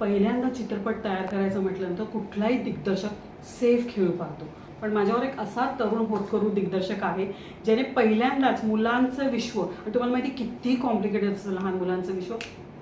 पहिल्यांदा चित्रपट तयार करायचं म्हटल्यानंतर कुठलाही दिग्दर्शक सेफ खेळ पाहतो. पण माझ्यावर एक असा तरुण होतकरू दिग्दर्शक आहे ज्याने पहिल्यांदाच मुलांचं विश्व आणि तुम्हाला माहिती किती कॉम्प्लिकेटेड असतं लहान मुलांचं विश्व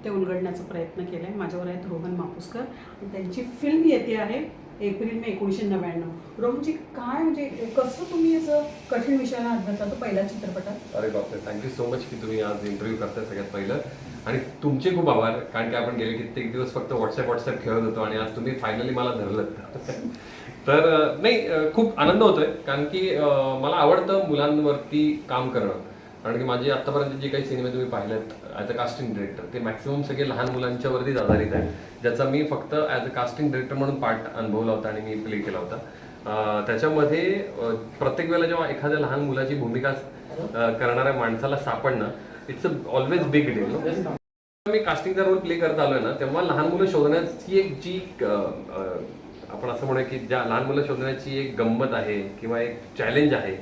ते उलगडण्याचा प्रयत्न केला आहे माझ्यावर आहेत रोहन मापुसकर. आणि त्यांची फिल्म येते आहे एप्रिल मे एकोणीसशे नव्याण्णव. रोहनजी काय म्हणजे कसं तुम्ही असं कठीण विषयाला हात घातला तो पहिला चित्रपटात? अरे बापरे थँक्यू सो मच की तुम्ही आज इंटरव्ह्यू करताय सगळ्यात पहिलं. आणि तुमचे खूप आभार कारण की आपण गेले कित्येक दिवस फक्त व्हॉट्सअप व्हॉट्सअप खेळत होतो आणि आज तुम्ही फायनली मला धरलं तर नाही खूप आनंद होतोय कारण की मला आवडतं मुलांवरती काम करणं. कारण की माझे आतापर्यंत जे काही सिनेमे तुम्ही पाहिलेत ॲज अ कास्टिंग डिरेक्टर ते मॅक्सिमम सगळे लहान मुलांच्यावरतीच आधारित आहे. ज्याचा मी फक्त ॲज अ कास्टिंग डिरेक्टर म्हणून पार्ट अनुभवला होता आणि मी प्ले केला होता. त्याच्यामध्ये प्रत्येक वेळेला जेव्हा एखाद्या लहान मुलाची भूमिका करणाऱ्या माणसाला सापडणं it's a always big deal मी कास्टिंगचा रोल प्ले करत आलोय ना तेव्हा लहान मुलं शोधण्याची एक जी आपण असं म्हणूया की ज्या लहान मुलं शोधण्याची एक गंमत आहे किंवा एक चॅलेंज आहे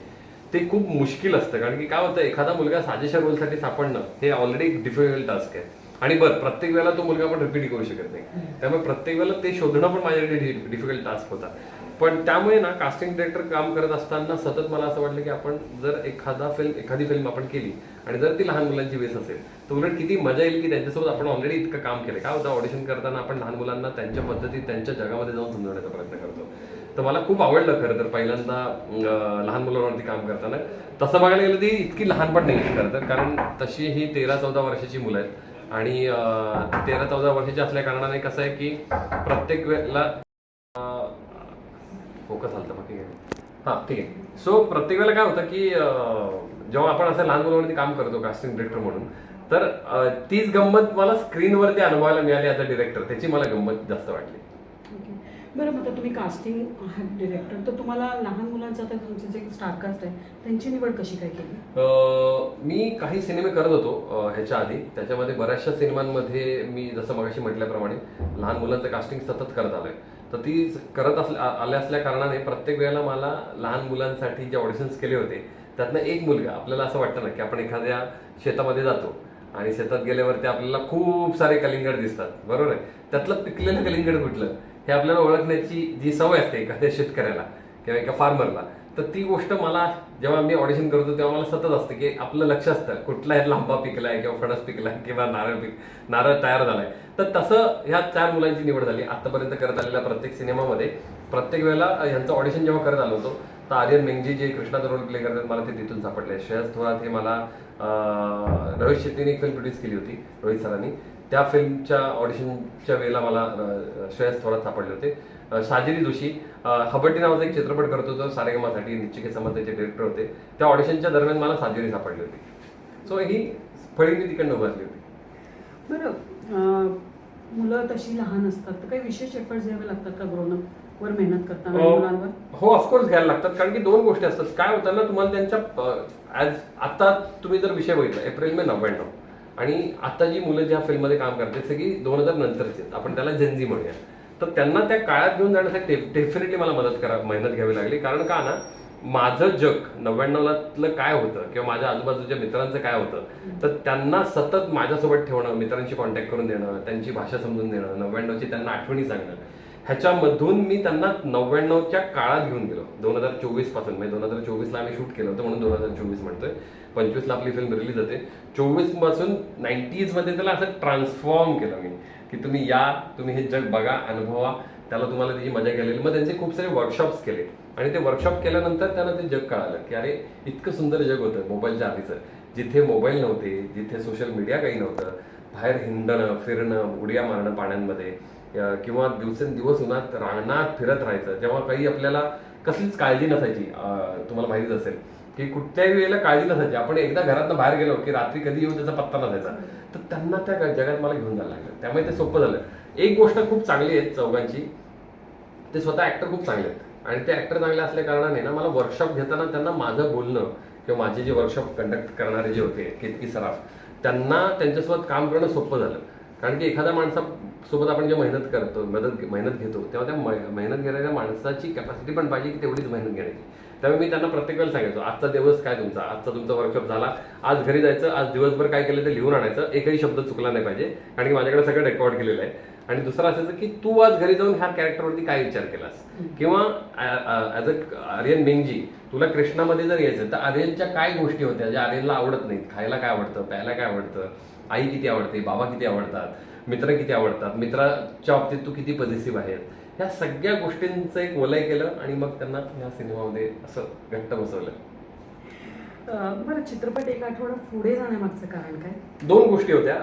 ते खूप मुश्किल असतं. कारण की काय होतं एखादा मुलगा साजेशा रोलसाठी सापडणं हे ऑलरेडी एक डिफिकल्ट टास्क आहे. आणि बरं प्रत्येक वेळेला तो मुलगा पण रिपीट करू शकत नाही. त्यामुळे प्रत्येक वेळेला ते शोधणं पण माझ्यासाठी डिफिकल्ट टास्क होता. पण त्यामुळे ना कास्टिंग डिरेक्टर काम करत असताना सतत मला असं वाटलं की आपण जर एखादा फिल्म एखादी फिल्म आपण केली आणि जर ती लहान मुलांची बेस असेल तर उलट किती मजा येईल की त्यांच्यासोबत आपण ऑलरेडी इतकं काम केलं काय होतं ऑडिशन करताना आपण लहान मुलांना त्यांच्या पद्धतीत त्यांच्या जगामध्ये जाऊन समजवण्याचा प्रयत्न करतो. तर मला खूप आवडलं खरं तर पहिल्यांदा लहान मुलांवरती काम करताना. तसं बघायला गेलं ती इतकी लहान पण नाही खरं तर कारण तशी ही तेरा चौदा वर्षाची मुलं आहेत. आणि तेरा चौदा वर्षाची असल्या कारणाने कसं आहे की प्रत्येक वेळेला फोकस आलता बाकी हां ठीक आहे. सो प्रत्येक वेळेला काय होतं की जेव्हा आपण असं लहान मुलांवरती काम करतो कास्टिंग डिरेक्टर म्हणून तर तीच गंमत मला स्क्रीनवरती अनुभवायला मिळाली ॲज अ डिरेक्टर त्याची मला गंमत जास्त वाटली. बरं मग तुम्ही कास्टिंग आहात डिरेक्टर तर तुम्हाला लहान मुलांचं आता तुमचे जे स्टारकास्ट आहे त्यांची निवड कशी काय केली? मी काही सिनेमे करत होतो ह्याच्या आधी. त्याच्यामध्ये बऱ्याचशा सिनेमांमध्ये मी जसं मगाशी म्हटल्याप्रमाणे लहान मुलांचं कास्टिंग सतत करत आलोय. तर ती करत असल्या आल्या असल्या कारणाने प्रत्येक वेळेला मला लहान मुलांसाठी जे ऑडिशन्स केले होते त्यातनं एक मुलगा आपल्याला असं वाटतं ना की आपण एखाद्या शेतामध्ये जातो आणि शेतात गेल्यावरती आपल्याला खूप सारे कलिंगड दिसतात बरोबर आहे? त्यातलं पिकलेलं कलिंगड कुठलं? हे आपल्याला ओळखण्याची जी सवय असते एखाद्या शेतकऱ्याला किंवा एका फार्मरला तर ती गोष्ट मला जेव्हा मी ऑडिशन करतो तेव्हा मला सतत असतं की आपलं लक्ष असतं कुठला हे लांबा पिकलाय किंवा फणस पिकलाय किंवा नारळ पिक नारळ तयार झालाय. तर तसं ह्या चार मुलांची निवड झाली. आतापर्यंत करत आलेल्या प्रत्येक सिनेमामध्ये प्रत्येक वेळेला यांचं ऑडिशन जेव्हा करत आलो होतो तर आर्यन मेंगजी जे कृष्णाचा रोल प्ले करतात मला ते तिथून सापडले. श्रेयस थोरात हे मला रोहित शेट्टीने एक फिल्म प्रोड्यूस केली होती रोहित सरांनी. त्या फिल्मच्या ऑडिशनच्या वेळेला मला श्रेयस थोरात सापडले होते. साजिरी जोशी हबड्डी नावाचा एक चित्रपट करत होतो सारेगमासाठी निश्चिके समर्थाचे डिरेक्टर होते. त्या ऑडिशनच्या दरम्यान मला साजिरी सापडली होती. सो ही फळी मी तिकडनं उभारली होती. बरं मुलं तशी लहान असतात तर काही विशेष एफर्ट्स घ्यावे लागतात का ग्रोनअप वर मेहनत करताना अं, मुलांवर. हो ऑफकोर्स घ्यायला लागतात. कारण की दोन गोष्टी असतात. काय होतं ना तुम्हाला त्यांच्या ऍज आता तुम्ही जर विषय बघितला एप्रिल मे नव्याण्णव आणि आता जी मुलं ज्या फिल्ममध्ये काम करतात सगळी दोन हजार नंतरची आहेत. आपण त्याला जनजी म्हणूया. तर त्यांना त्या काळात घेऊन जाण्यासाठी डेफिनेटली मला मदत करा मेहनत घ्यावी लागली. कारण का ना माझं जग नव्याण्णवलातलं काय होतं किंवा माझ्या आजूबाजूच्या मित्रांचं काय होतं तर त्यांना सतत माझ्यासोबत ठेवणं मित्रांशी कॉन्टॅक्ट करून देणं त्यांची भाषा समजून देणं नव्याण्णवची त्यांना आठवणी सांगणं ह्याच्यामधून मी त्यांना नव्याण्णवच्या काळात घेऊन गेलो. दोन हजार चोवीसपासून. म्हणजे दोन हजार चोवीसला आम्ही शूट केलं होतं म्हणून दोन हजार चोवीस म्हणतोय. पंचवीसला आपली फिल्म रिलीज होते. चोवीसपासून नाईन्टीजमध्ये त्याला असं ट्रान्सफॉर्म केलं मी. की तुम्ही या तुम्ही हे जग बघा अनुभवा. त्याला तुम्हाला त्याची मजा गेलेली. मग त्यांचे खूप सारे वर्कशॉप्स केले. आणि ते वर्कशॉप केल्यानंतर त्यांना ते जग कळालं की अरे इतकं सुंदर जग होतं मोबाईलच्या आधीचं. जिथे मोबाईल नव्हते जिथे सोशल मीडिया काही नव्हतं. बाहेर हिंडणं फिरणं उड्या मारणं पाण्यांमध्ये. किंवा दिवसेंदिवस उन्हात रांगणात फिरत राहायचं जेव्हा काही आपल्याला कसलीच काळजी नसायची तुम्हाला माहितीच असेल की कुठल्याही वेळेला काळजी नसायची. आपण एकदा घरातनं बाहेर गेलो की रात्री कधी येऊन त्याचा पत्ता नसायचा. तर त्यांना त्या जगात मला घेऊन जायला लागलं. त्यामुळे ते सोपं झालं. एक गोष्ट खूप चांगली आहे चौघांची ते स्वतः ऍक्टर खूप चांगले आहेत. आणि ते ऍक्टर चांगले असल्या कारणाने ना मला वर्कशॉप घेताना त्यांना माझं बोलणं किंवा माझे जे वर्कशॉप कंडक्ट करणारे जे होते केतकी सराफ त्यांना त्यांच्यासोबत काम करणं सोपं झालं. कारण की एखादा माणसा माणसासोबत आपण जे मेहनत करतो मदत मेहनत घेतो तेव्हा त्या मेहनत घेणाऱ्या माणसाची कॅपॅसिटी पण पाहिजे की तेवढीच मेहनत घेण्याची. त्यामुळे मी त्यांना प्रत्येक वेळेला सांगायचो आजचा दिवस काय तुमचा? आजचा तुमचा वर्कशॉप झाला. आज घरी जायचं आज दिवसभर काय केलं ते लिहून आणायचं. एकही शब्द चुकला नाही पाहिजे कारण की माझ्याकडे सगळं रेकॉर्ड केलेलं आहे. आणि दुसरं असायचं की तू आज घरी जाऊन ह्या कॅरेक्टरवरती काय विचार केलास? किंवा ऍज अ आर्यन मेंगजी तुला कृष्णामध्ये जर यायचं तर आर्यनच्या काय गोष्टी होत्या ज्या आर्यनला आवडत नाहीत? खायला काय आवडतं? प्यायला काय आवडतं? आई किती आवडते? बाबा किती आवडतात? मित्र किती आवडतात? मित्राच्या बाबतीत तू किती पॉझिटिव्ह आहेत? ह्या सगळ्या गोष्टींचं एक वलय केलं आणि मग त्यांना ह्या सिनेमामध्ये असं घट्ट बसवलं. बरं चित्रपट एक आठवडा पुढे जाण्यामागचं कारण काय? दोन गोष्टी होत्या.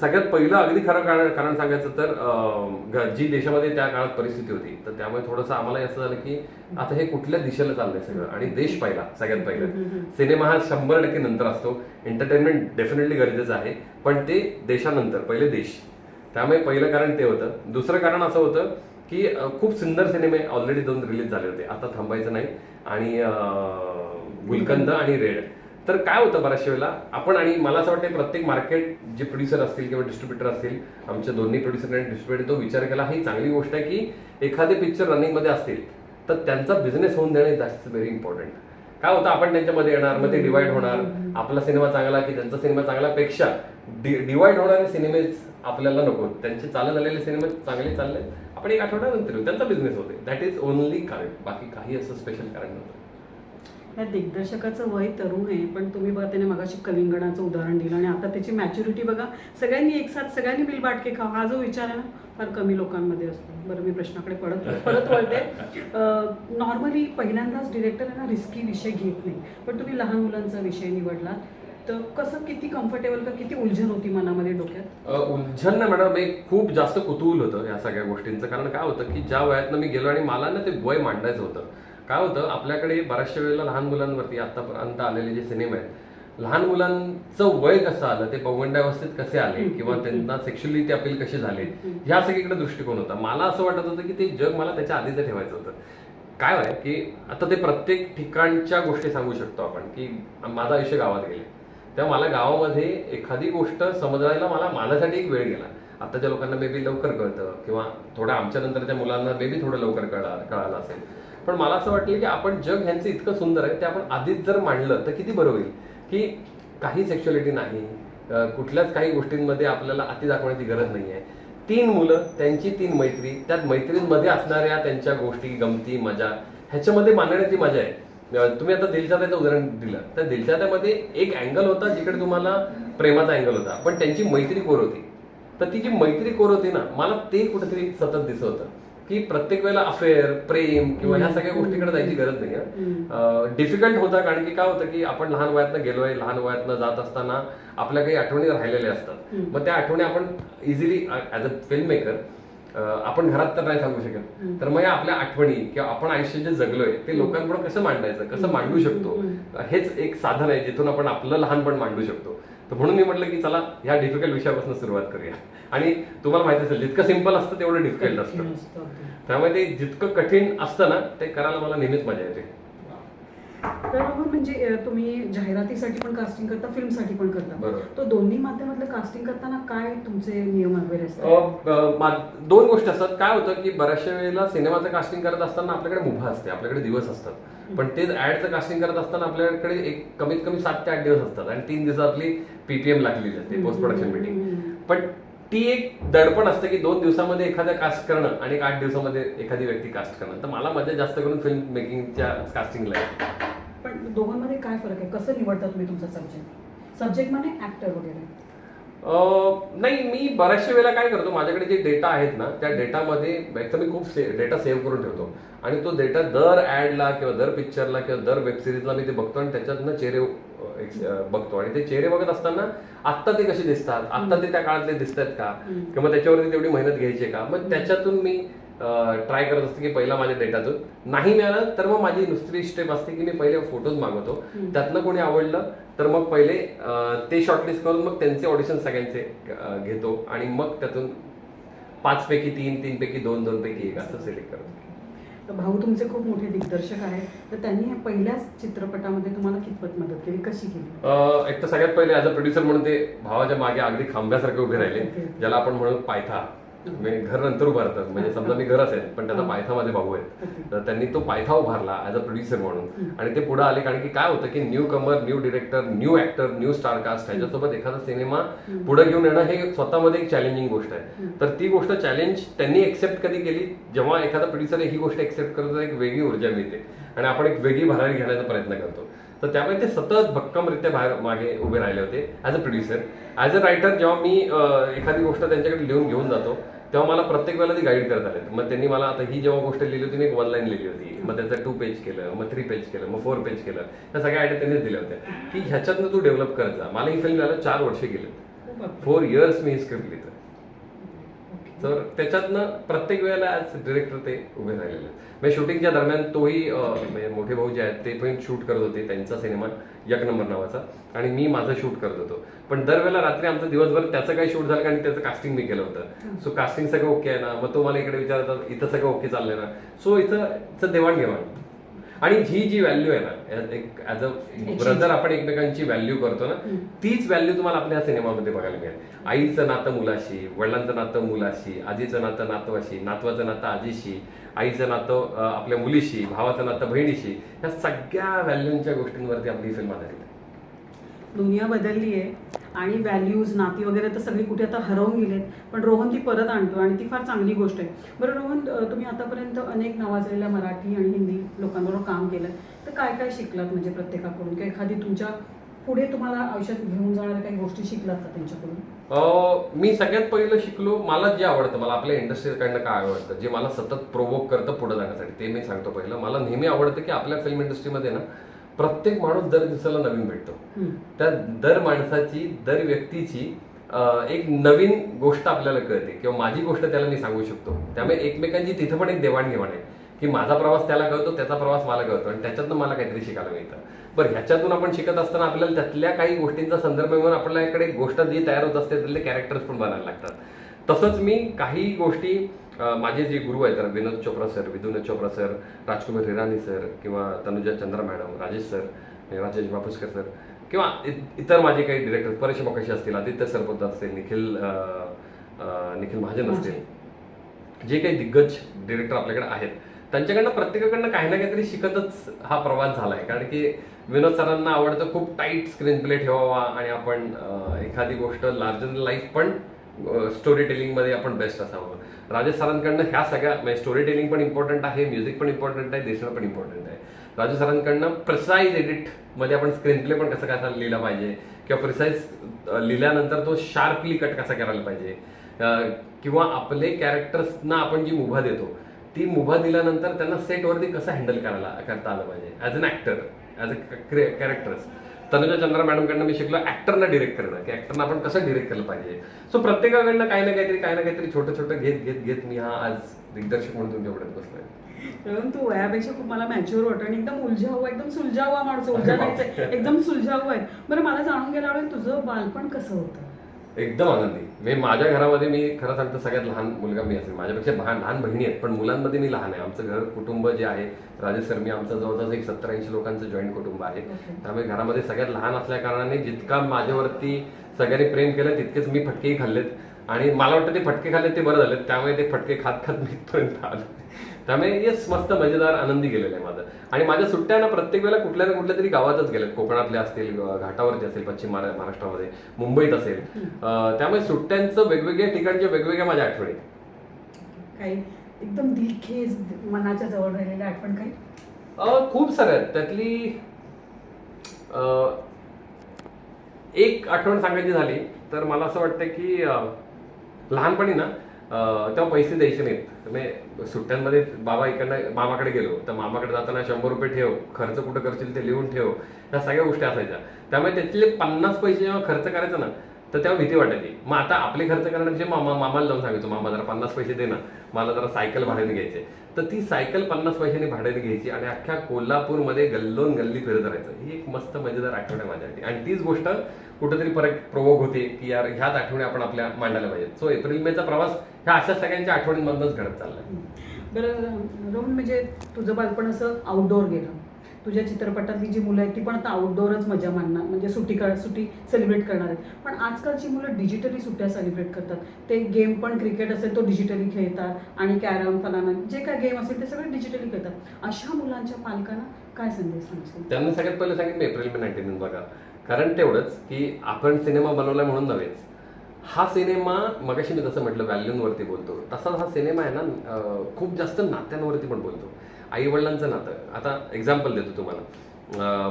सगळ्यात पहिलं अगदी खरं कारण कारण सांगायचं तर जी देशामध्ये त्या काळात परिस्थिती होती तर त्यामुळे थोडंसं आम्हाला असं झालं की आता हे कुठल्या दिशेला चाललंय सगळं? आणि देश पहिला सगळ्यात पहिलं. सिनेमा हा शंभर टक्के नंतर असतो. एंटरटेनमेंट डेफिनेटली गरजेचं आहे. पण ते देशानंतर पहिले देश. त्यामुळे पहिलं कारण ते होतं. दुसरं कारण असं होतं की खूप सुंदर सिनेमे ऑलरेडी दोन रिलीज झाले होते. आता थांबायचं नाही. आणि गुलकंद आणि रेड. तर काय होतं बऱ्याचशा वेळेला आपण आणि मला असं वाटतं प्रत्येक मार्केट जे प्रोड्युसर असतील किंवा डिस्ट्रीब्युटर असतील आमच्या दोन्ही प्रोड्युसर आणि डिस्ट्रीब्युटर तो विचार केला ही चांगली गोष्ट आहे की एखादे पिक्चर रनिंगमध्ये असतील तर त्यांचा बिझनेस होऊन देणे दॅट्स व्हेरी इम्पॉर्टंट काय होतं आपण त्यांच्यामध्ये येणार मग ते डिवाइड होणार. आपला सिनेमा चांगला की त्यांचा सिनेमा चांगल्यापेक्षा डिवाइड होणारे सिनेमे आपल्याला नको. त्यांचे चालत आलेले सिनेमे चांगले चालले. आपण एक आठवड्यानंतर येऊ. त्यांचा बिझनेस होते. दॅट इज ओनली कारण बाकी काही असं स्पेशल कारण नव्हतं. या दिग्दर्शकाचं वय तरुण आहे पण तुम्ही बघा त्याने मगाशी कलिंगणाचं उदाहरण दिलं आणि आता त्याची मॅच्युरिटी बघा. सगळ्यांनी एक साथ सगळ्यांनी बिल बाटके हा जो विचार आहे ना फार कमी लोकांमध्ये असतो. बरं मी प्रश्नाकडे पडत परत वळते. नॉर्मली पहिल्यांदाच डिरेक्टर आहे ना रिस्की विषय घेत नाही. पण तुम्ही लहान मुलांचा विषय निवडला तर कसं किती कम्फर्टेबल का किती उलझन होती मनामध्ये डोक्यात? उलझन ना मॅडम एक खूप जास्त कुतूहल होतं या सगळ्या गोष्टींचं. कारण काय होतं की ज्या वयातनं मी गेलो आणि मला ना ते वय मांडायचं होतं. काय होतं आपल्याकडे बऱ्याचशा वेळेला लहान मुलांवरती आतापर्यंत आलेले जे सिनेमे आहेत लहान मुलांचं वय कसं आलं ते पौगंडावस्थेत कसे आले किंवा त्यांना सेक्शुअली ते अपील कसे झाले ह्या सगळीकडे दृष्टिकोन होता. मला असं वाटत होतं की ते जग मला त्याच्या आधीचं ठेवायचं होतं. काय आहे की आता ते प्रत्येक ठिकाणच्या गोष्टी सांगू शकतो आपण की माझं आयुष्य गावात गेले. तेव्हा मला गावामध्ये एखादी गोष्ट समजायला मला माझ्यासाठी एक वेळ गेला. आताच्या लोकांना मे बी लवकर कळतं किंवा थोडं आमच्या नंतरच्या मुलांना मे बी थोडं लवकर कळा कळालं असेल. पण मला असं वाटलं की आपण जग ह्यांचं इतकं सुंदर आहे ते आपण आधीच जर मांडलं तर किती बरं होईल? की काही सेक्शुअलिटी नाही कुठल्याच काही गोष्टींमध्ये आपल्याला अति दाखवण्याची गरज नाही आहे. तीन मुलं त्यांची तीन मैत्री त्यात मैत्रींमध्ये असणाऱ्या त्यांच्या गोष्टी गमती मजा ह्याच्यामध्ये मांडण्याची मजा आहे. तुम्ही आता दिलचात्याचं उदाहरण दिलं. तर दिलचात्यामध्ये एक अँगल होता जिकडे तुम्हाला प्रेमाचा अँगल होता पण त्यांची मैत्री कोर होती. तर ती जी मैत्री कोर होती ना मला ते कुठेतरी सतत दिसत होतं. की प्रत्येक वेळेला अफेअर प्रेम किंवा ह्या सगळ्या गोष्टीकडे जायची गरज नाही डिफिकल्ट होता कारण की काय होतं की आपण लहान वयातनं गेलोय लहान वयातनं जात असताना आपल्या काही आठवणी राहिलेल्या असतात. मग त्या आठवणी आपण easily as a film maker आपण घरात तर नाही सांगू शकत. तर मग या आपल्या आठवणी किंवा आपण आयुष्य जे जगलोय ते लोकांपुढे कसं मांडायचं कसं मांडू शकतो? हेच एक साधन आहे जिथून आपण आपलं लहानपण मांडू शकतो. तर म्हणून मी म्हटलं की चला ह्या डिफिकल्ट विषयापासून सुरुवात करूया. आणि तुम्हाला माहिती असेल जितकं सिंपल असतं तेवढं डिफिकल्ट असतं. त्यामुळे ते जितकं कठीण असतं ना ते करायला मला नेहमीच मजा येते. तर मग म्हणजे तुम्ही जाहिरातीसाठी पण कास्टिंग करता फिल्मसाठी पण करता. बरोबर. तो दोन्ही माध्यमातलं कास्टिंग करताना काय तुमचे नियम वगैरे असतात? दोन गोष्टी असतात. काय होतं की बऱ्याचशा वेळेला सिनेमाचं कास्टिंग करत असताना आपल्याकडे मुभा असते आपल्याकडे दिवस असतात. पण तेच ऍडचं कास्टिंग करत असताना आपल्याकडे एक कमीत कमी सात ते आठ दिवस असतात. आणि तीन दिवसात आपली पीपीएम लागलेली असते पोस्ट प्रोडक्शन मीटिंग पण ती एक दडपण असते की दोन दिवसामध्ये एखाद्या कास्ट करणं आणि एक आठ दिवसामध्ये एखादी व्यक्ती कास्ट करणं. तर मला मजा जास्त करून फिल्म मेकिंगच्या कास्टिंगला पण दोघांमध्ये काय फरक आहे? कसं निवडता तुम्ही तुमचा सब्जेक्ट सब्जेक्ट म्हणजे ऍक्टर वगैरे. नाही मी बऱ्याचशा वेळेला काय करतो माझ्याकडे जे डेटा आहेत ना त्या डेटामध्ये तर मी खूप डेटा सेव्ह करून ठेवतो. आणि तो डेटा दर ऍडला किंवा दर पिक्चरला किंवा दर वेब सिरीजला मी ते बघतो आणि त्याच्यातनं चेहरे बघतो. आणि ते चेहरे बघत असताना आत्ता ते कसे दिसतात? आत्ता ते त्या काळातले दिसत आहेत का किंवा त्याच्यावरती तेवढी मेहनत घ्यायची का? मग त्याच्यातून मी ट्राय करत असते की पहिला माझ्या डेटातून. नाही मिळालं तर मग माझी दुसरी स्टेप असते की मी पहिले फोटोज मागवतो. त्यातनं कोणी आवडलं तर मग पहिले ते शॉर्टलिस्ट करून मग त्यांचे ऑडिशन सगळ्यांचे घेतो. आणि मग त्यातून पाच पैकी तीन तीन पैकी दोन दोन पैकी एक असं सिलेक्ट करतो. तर भाऊ तुमचे खूप मोठे दिग्दर्शक आहेत. तर त्यांनी पहिल्याच चित्रपटामध्ये तुम्हाला कितपत मदत केली? कशी केली? एक तर सगळ्यात पहिले ॲज अ प्रोड्युसर म्हणून ते भावाच्या मागे अगदी खांब्यासारखे उभे राहिले. ज्याला आपण म्हणू पायथा. घर नंतर उभारतात. म्हणजे समजा मी घर असेल पण त्याचा हा. पायथा माझे भाऊ आहेत. तर त्यांनी तो पायथा उभारला ऍज अ प्रोड्युसर म्हणून. आणि ते पुढे आले कारण की काय होतं की newcomer new director new actor new star cast ह्याच्यासोबत एखादा सिनेमा पुढे घेऊन येणं हे स्वतःमध्ये एक चॅलेंजिंग गोष्ट आहे. तर ती गोष्ट चॅलेंज त्यांनी एक्सेप्ट कधी केली? जेव्हा एखादा प्रोड्युसर ही गोष्ट एक्सेप्ट करतो एक वेगळी ऊर्जा मिळते. आणि आपण एक वेगळी भरारी घेण्याचा प्रयत्न करतो. तर त्यामुळे ते सतत भक्कमरित्या बाहेर मागे उभे राहिले होते as a producer as a writer जेव्हा मी एखादी गोष्ट त्यांच्याकडे लिहून घेऊन जातो तेव्हा मला प्रत्येक वेळेला ती गाईड करत आले मग त्यांनी मला आता ही जेव्हा गोष्ट लिहिली होती मी एक वन लाईन लिहिली होती. मग त्याचं टू पेज केलं मग थ्री पेज केलं मग फोर पेज केलं. या सगळ्या आयडिया त्यांनीच दिल्या होत्या. की ह्याच्यातनं तू डेव्हलप करत जा. मला ही फिल्म झालं चार वर्ष गेले. फोर इयर्स मी ही स्क्रिप्ट लिहितो ओके. तर त्याच्यातनं प्रत्येक वेळेला ऍज डिरेक्टर ते उभे राहिलेले आहेत. म्हणजे शूटिंगच्या दरम्यान तोही म्हणजे मोठे भाऊ जे आहेत ते पण शूट करत होते त्यांचा सिनेमा एक नंबर नावाचा. आणि मी माझं शूट करत होतो. पण दरवेळेला रात्री आमचं दिवसभर त्याचं काही शूट झालं आणि त्याचं कास्टिंग मी केलं होतं. सो कास्टिंग सगळं ओके आहे ना. मग तो मला इकडे विचारतात इथं सगळं ओके चाललंय ना? सो इथं इथं देवाणघेवाण. आणि ही जी व्हॅल्यू आहे ना एक ऍज अ ब्रदर आपण एकमेकांची व्हॅल्यू करतो ना तीच व्हॅल्यू तुम्हाला आपल्या सिनेमामध्ये बघायला मिळेल. आईचं नातं मुलाशी वडिलांचं नातं मुलाशी आजीचं नातं नातवाशी नातवाचं नातं आजीशी आईचं नातं आपल्या मुलीशी भावाचं नातं बहिणीशी या सगळ्या व्हॅल्यूंच्या गोष्टींवरती आपली फिल्म आधारित आहे. दुनिया बदलली आहे. आणि व्हॅल्यूज नाती वगैरे तर सगळी कुठे आता हरवून गेलेत. पण रोहन ती परत आणतो आणि ती फार चांगली गोष्ट आहे. बरं रोहन तुम्ही आतापर्यंत अनेक नावाजलेल्या मराठी आणि हिंदी लोकांबरोबर काम केलं. तर काय काय शिकलात म्हणजे प्रत्येकाकडून? किंवा एखादी तुमच्यापुढे तुम्हाला आयुष्यात घेऊन जाणाऱ्या काही गोष्टी शिकलात का त्यांच्याकडून? मी सगळ्यात पहिलं शिकलो मला जे आवडतं मला आपल्या इंडस्ट्रीकडनं काय आवडतं जे मला सतत प्रोवोक करतं पुढे जाण्यासाठी ते मी सांगतो पहिलं. मला नेहमी आवडतं की आपल्या फिल्म इंडस्ट्रीमध्ये ना प्रत्येक माणूस दर दिवसाला नवीन भेटतो. त्या दर माणसाची दर व्यक्तीची एक नवीन गोष्ट आपल्याला कळते किंवा माझी गोष्ट त्याला मी सांगू शकतो. त्यामुळे एकमेकांची तिथं पण एक देवाणघेवाण आहे की माझा प्रवास त्याला कळतो त्याचा प्रवास मला कळतो आणि त्याच्यातनं मला काहीतरी शिकायला मिळतं. बरं ह्याच्यातून आपण शिकत असताना आपल्याला त्यातल्या काही गोष्टींचा संदर्भ घेऊन आपल्याकडे गोष्ट जी तयार होत असते त्यातले कॅरेक्टर्स पण बनायला लागतात. तसंच मी काही गोष्टी माझे जे गुरु आहेत तर Vinod Chopra sir Vidhu Vinod Chopra sir Rajkumar Hirani sir किंवा Tanuja Chandra madam Rajesh sir Rajesh Mapuskar sir किंवा इतर माझे काही डिरेक्टर परेश मोकाशी असतील आदित्य सरपोतदार असतील निखिल निखिल महाजन असतील जे काही दिग्गज डिरेक्टर आपल्याकडे आहेत त्यांच्याकडनं प्रत्येकाकडनं काही ना काहीतरी शिकतच हा प्रवास झालाय. कारण की विनोद सरांना आवडतं खूप टाईट स्क्रीन प्ले ठेवावा आणि आपण एखादी गोष्ट लार्जर लाईफ पण स्टोरी टेलिंगमध्ये आपण बेस्ट असावं. राजेश सरांकडनं ह्या सगळ्या म्हणजे स्टोरी टेलिंग पण इम्पॉर्टंट आहे म्युझिक पण इम्पॉर्टंट आहे दिसणं पण इम्पॉर्टंट आहे. राजू सरांकडनं प्रिसाईज एडिटमध्ये आपण स्क्रीन प्ले पण कसं कसा लिहिला पाहिजे किंवा प्रिसाईज लिहिल्यानंतर तो शार्पली कट कसा करायला पाहिजे. किंवा आपले कॅरेक्टर्सना आपण जी मुभा देतो ती मुभा दिल्यानंतर त्यांना सेटवरती कसं हँडल करायला करता आलं पाहिजे as an actor as a characters Tanuja Chandra मॅडमकडनं मी शिकलो ऍक्टरना डिरेक्ट करणं की ऍक्टरना आपण कसं डिरेक्ट केलं पाहिजे. सो प्रत्येकाकडनं काही ना काहीतरी काही ना काहीतरी छोटं छोटं घेत घेत घेत मी हा आज दिग्दर्शक म्हणून तुमच्याकडे बसलोय. रोहन तू वयापेक्षा खूप मला मॅच्युअर वाटतं आणि एकदम उलझाऊ एकदम सुलझावा माणूस उलझायचं एकदम सुलझाऊ आहे बरं मला जाणून आवडेल तुझं बालपण कसं होतं? एकदम आनंदी. मी माझ्या घरामध्ये मी खरं सांगतो सगळ्यात लहान मुलगा मी असेल. माझ्यापेक्षा लहान लहान बहिणी आहेत पण मुलांमध्ये मी लहान आहे. आमचं घर कुटुंब जे आहे राजेश सर मी आमचं जवळजवळ एक सत्तर ऐंशी लोकांचं जॉईंट कुटुंब आहे. त्यामुळे घरामध्ये सगळ्यात लहान असल्या कारणाने जितका माझ्यावरती सगळ्यांनी प्रेम केलं तितकेच मी फटकेही खाल्लेत. आणि मला वाटतं ते फटके खाल्ले ते बरं झाले त्यामुळे ते फटके खात खात मी इथपर्यंत आलो त्यामुळे येस मस्त मजेदार आनंदी गेलेलं आहे माझं. आणि माझ्या सुट्ट्या ना प्रत्येक वेळेला कुठल्या ना कुठल्या तरी गावातच गेल्यात कोकणातल्या असतील घाटावरती असेल पश्चिम महारा- महाराष्ट्रामध्ये मुंबईत असेल. त्यामुळे सुट्ट्यांचं वेगवेगळ्या ठिकाणच्या वेगवेगळ्या माझ्या आठवणी काही? एकदम दिलखेज मनाच्या जवळ राहिलेल्या आठवण काही? खूप साऱ्या त्यातली एक आठवण सांगायची झाली तर मला असं वाटतं की लहानपणी ना तेव्हा पैसे द्यायचे नाहीत. म्हणजे सुट्ट्यांमध्ये बाबा इकडनं मामाकडे गेलो तर मामाकडे जाताना शंभर रुपये ठेव खर्च कुठं करशील ते लिहून ठेव ह्या सगळ्या गोष्टी असायच्या. त्यामुळे त्यातले पन्नास पैसे जेव्हा खर्च करायचा ना तर तेव्हा भीती वाटायची. मग आता आपले खर्च करण्याचे मामा मामाला जाऊन सांगायचो मामा जरा पन्नास पैसे दे ना. मला जरा सायकल भाड्याने घ्यायचे तर ती सायकल पन्नास पैशांनी भाड्याने घ्यायची आणि अख्ख्या कोल्हापूरमध्ये गल्लोन गल्ली फिरत राहायचं. ही एक मस्त मजेदार आठवण आहे माझ्यासाठी. आणि तीच गोष्ट कुठेतरी परत प्रोवोक होते की यार ह्याच आठवणी आपण आपल्या मांडायला पाहिजेत. सो एप्रिल मेचा प्रवास ह्या अशा सगळ्यांच्या आठवणींमधूनच घडत चाललाय. बरं म्हणजे तुझं बालपण असं आउटडोअर गेलं. तुझ्या चित्रपटातली जी मुलं आहेत ती पण आता आउटडोअरच मजा मानणार म्हणजे सुट्टी कर सुट्टी सेलिब्रेट करणार आहेत. पण आजकालची मुलं डिजिटली सुट्ट्या सेलिब्रेट करतात. ते गेम पण क्रिकेट असेल तो डिजिटली खेळतात आणि कॅरम फलाना जे काय गेम असेल ते सगळे डिजिटली खेळतात. अशा मुलांच्या पालकांना काय संदेश सांगशील? त्यांना सगळ्यात पहिले सांगितलं एप्रिल मे नाईन्टीन बघा. कारण तेवढंच की आपण सिनेमा बनवला म्हणून नव्हेच. हा सिनेमा मगाशी मी जसं म्हटलं व्हॅल्यूंवरती बोलतो. तसाच हा सिनेमा आहे ना खूप जास्त नात्यांवरती पण बोलतो. आई वडिलांचं नातं. आता एक्झाम्पल देतो तुम्हाला.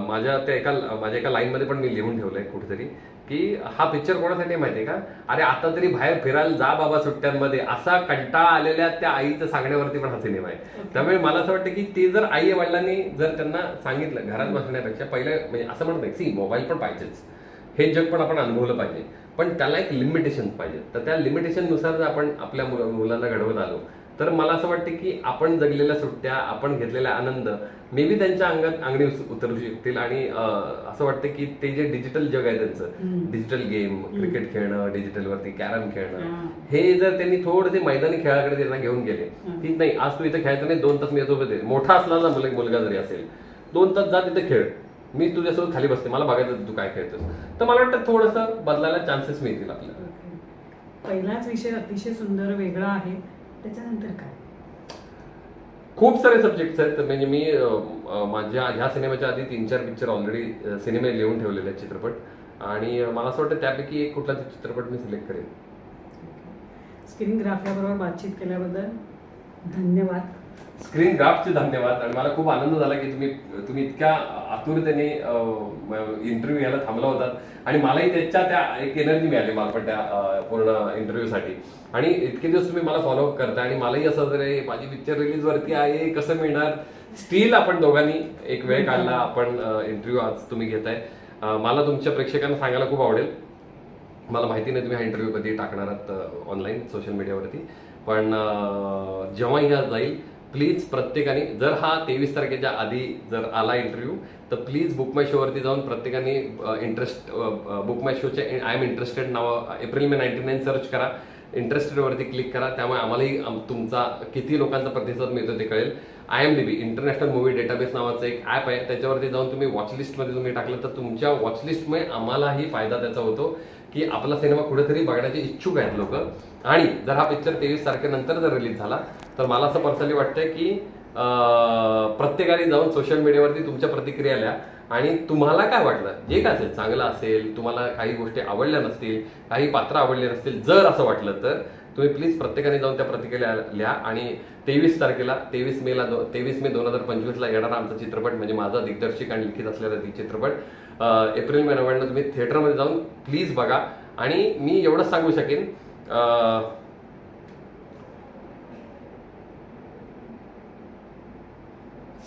माझ्या त्या एका माझ्या एका लाईनमध्ये पण मी लिहून ठेवलंय कुठेतरी की हा पिक्चर कोणासाठी आहे माहितीये का? अरे आता तरी बाहेर फिरायला जा बाबा सुट्ट्यांमध्ये. असा कंटाळा आलेल्या त्या आईचं सांगण्यावरती पण हा सिनेमा आहे. त्यामुळे मला असं वाटतं की ते जर आई वडिलांनी जर त्यांना सांगितलं घरात बसण्यापेक्षा पहिले म्हणजे असं म्हणत नाही सी मोबाईल पण पाहिजेच. हे जग पण आपण अनुभवलं पाहिजे. पण त्याला एक लिमिटेशन पाहिजे. तर त्या लिमिटेशननुसार जर आपण आपल्या मुला- मुलांना घडवत आलो तर मला असं वाटतं की आपण जगलेल्या सुट्ट्या आपण घेतलेला आनंद मे बी त्यांच्या अंगात अंगणी उतरू शकतील आणि असं वाटतं की ते जे डिजिटल जग आहे त्यांचं. डिजिटल गेम क्रिकेट खेळणं डिजिटल वरती कॅरम खेळणं हा. जर त्यांनी थोडेसे मैदानी खेळाकडे त्यांना घेऊन गेले. की नाही आज तू इथे खेळायचं नाही दोन तास मी येतो मोठा असला ना मुलगा मुलगा जरी असेल दोन तास जा तिथे खेळ मी तुझ्यासोबत खाली बसते मला बघायचं तू काय खेळतोस तर मला वाटतं थोडंसं बदलायला चान्सेस मिळतील आपल्याला. पहिलाच विषय अतिशय सुंदर वेगळा आहे त्याच्यानंतर काय? खूप सारे सब्जेक्ट्स आहेत. म्हणजे मी माझ्या ह्या सिनेमाच्या आधी तीन चार पिक्चर ऑलरेडी सिनेमे लिहून ठेवलेले आहेत चित्रपट. आणि मला असं वाटतं त्यापैकी एक कुठला तरी चित्रपट मी सिलेक्ट करेन. स्क्रीन ग्राफियाबरोबर बातचीत केल्याबद्दल धन्यवाद. स्क्रीन ग्राफचे धन्यवाद. आणि मला खूप आनंद झाला की तुम्ही तुम्ही इतक्या आतुरतेने इंटरव्ह्यू घ्यायला थांबला होतात. आणि मलाही त्याच्या त्या एक एनर्जी मिळाली पण त्या पूर्ण इंटरव्ह्यूसाठी आणि इतके दिवस तुम्ही मला फॉलो करता आणि मलाही असं जर माझी पिक्चर रिलीज वरती आहे कसं मिळणार? स्टील आपण दोघांनी एक वेळ काढला आपण इंटरव्ह्यू आज तुम्ही घेताय. मला तुमच्या प्रेक्षकांना सांगायला खूप आवडेल. मला माहिती नाही तुम्ही हा इंटरव्ह्यू कधी टाकणार आहात ऑनलाईन सोशल मीडियावरती पण अं, जेव्हाही हा जाईल प्लीज प्रत्येकाने जर हा तेवीस तारखेच्या आधी जर आला इंटरव्ह्यू तर प्लीज बुक माय शोवरती जाऊन प्रत्येकाने इंटरेस्ट बुक माय शोचे I M interested now April May ninety nine search करा. इंटरेस्टेडवरती क्लिक करा. त्यामुळे आम्हालाही तुमचा किती लोकांचा प्रतिसाद मिळतो ते कळेल. I M D B international movie database नावाचं एक ॲप आहे. त्याच्यावरती जाऊन तुम्ही वॉचलिस्टमध्ये तुम्ही टाकलं तर तुमच्या वॉचलिस्टमुळे आम्हालाही फायदा त्याचा होतो की आपला सिनेमा कुठेतरी बघण्याचे इच्छुक आहेत लोक. आणि जर हा पिक्चर तेवीस तारखेनंतर जर रिलीज झाला तर मला असं पर्सनली वाटतंय की प्रत्येकाने जाऊन सोशल मीडियावरती तुमच्या प्रतिक्रिया लिहा. आणि तुम्हाला काय वाटलं जे काय असेल चांगलं असेल तुम्हाला काही गोष्टी आवडल्या नसतील काही पात्र आवडले नसतील जर असं वाटलं तर तुम्ही प्लीज प्रत्येकाने जाऊन त्या प्रतिक्रिया लिहा. आणि तेवीस तारखेला तेवीस मेला दो तेवीस मे दोन हजार पंचवीसला येणारा आमचा चित्रपट म्हणजे माझा दिग्दर्शक आणि लिखित असलेला ती चित्रपट एप्रिल मे नव्याण्णव तुम्ही थिएटरमध्ये जाऊन प्लीज बघा. आणि मी एवढंच सांगू शकेन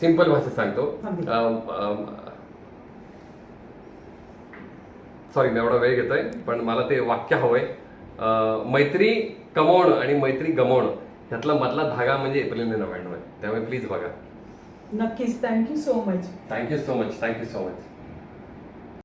सिंपल भाषेत सांगतो. सॉरी मी एवढा वेळ घेतोय पण मला ते वाक्य हवंय. मैत्री कमवणं आणि मैत्री गमावणं ह्यातला मधला धागा म्हणजे एप्रिल मे नव्याण्णव आहे. त्यामुळे प्लीज बघा. नक्कीच. Thank you so much thank you so much thank you so much